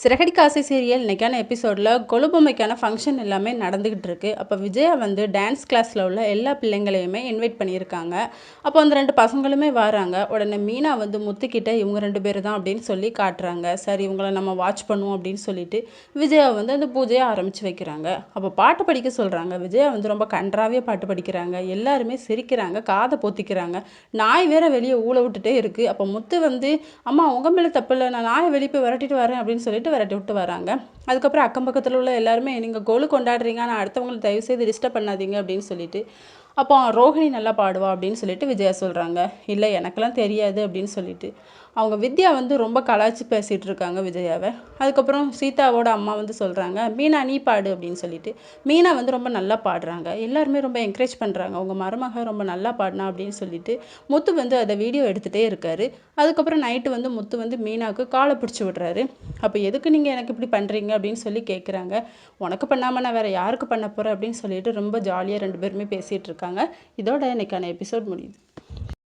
சிறகடி காசை சீரியல் இன்றைக்கான எபிசோடில் கொழுபொம்மைக்கான ஃபங்க்ஷன் எல்லாமே நடந்துக்கிட்டு இருக்கு. அப்போ விஜயா வந்து டான்ஸ் கிளாஸில் உள்ள எல்லா பிள்ளைங்களையுமே இன்வைட் பண்ணியிருக்காங்க. அப்போ அந்த ரெண்டு பசங்களுமே வராங்க. உடனே மீனா வந்து முத்துக்கிட்ட இவங்க ரெண்டு பேர் தான் அப்படின்னு சொல்லி காட்டுறாங்க. சரி இவங்கள நம்ம வாட்ச் பண்ணுவோம் அப்படின்னு சொல்லிட்டு விஜயா வந்து அந்த பூஜையை ஆரம்பித்து வைக்கிறாங்க. அப்போ பாட்டு படிக்க சொல்கிறாங்க விஜயா வந்து ரொம்ப கன்றாவே பாட்டு படிக்கிறாங்க. எல்லாருமே சிரிக்கிறாங்க காதை பொத்திக்கிறாங்க. நாய் வேற வெளியே ஊழ விட்டுட்டே இருக்குது அப்போ முத்து வந்து அம்மா உங்கள் மேலே தப்பு இல்லை. நான் நாயை வெளியே போய் விரட்டிட்டு வரேன் அப்படின்னு சொல்லிட்டு விரட்டி விட்டு வராங்க. அதுக்கப்புறம் அக்கம் பக்கத்தில் உள்ள எல்லாருமே நீங்கள் கோலு கொண்டாடுறீங்க ஆனால் அடுத்தவங்களை தயவு செய்து டிஸ்டர்ப் பண்ணாதீங்க அப்படின்னு சொல்லிட்டு அப்போ ரோஹிணி நல்லா பாடுவா அப்படின்னு சொல்லிட்டு விஜயா சொல்கிறாங்க இல்லை எனக்கெல்லாம் தெரியாது அப்படின்னு சொல்லிட்டு. அவங்க வித்யா வந்து ரொம்ப கலாய்ச்சி பேசிகிட்டு இருக்காங்க விஜயாவை. அதுக்கப்புறம் சீதாவோட அம்மா வந்து சொல்கிறாங்க மீனா நீ பாடு அப்படின்னு சொல்லிட்டு. மீனா வந்து ரொம்ப நல்லா பாடுறாங்க. எல்லாருமே ரொம்ப என்கரேஜ் பண்ணுறாங்க உங்கள் மருமக ரொம்ப நல்லா பாடினா அப்படின்னு சொல்லிட்டு. முத்து வந்து அதை வீடியோ எடுத்துகிட்டே இருக்காரு. அதுக்கப்புறம் நைட்டு வந்து முத்து வந்து மீனாவுக்கு காலை பிடிச்சி விடுறாரு. அப்போ எதுக்கு நீங்கள் எனக்கு இப்படி பண்ணுறீங்க அப்படின்னு சொல்லி கேட்குறாங்க உனக்கு பண்ணாமல் நான் வேறு யாருக்கு பண்ண போகிறேன் அப்படின்னு சொல்லிட்டு ரொம்ப ஜாலியாக ரெண்டு பேருமே பேசிகிட்டு இருக்காங்க. இதோட இன்றைக்கான எபிசோட் முடியுது.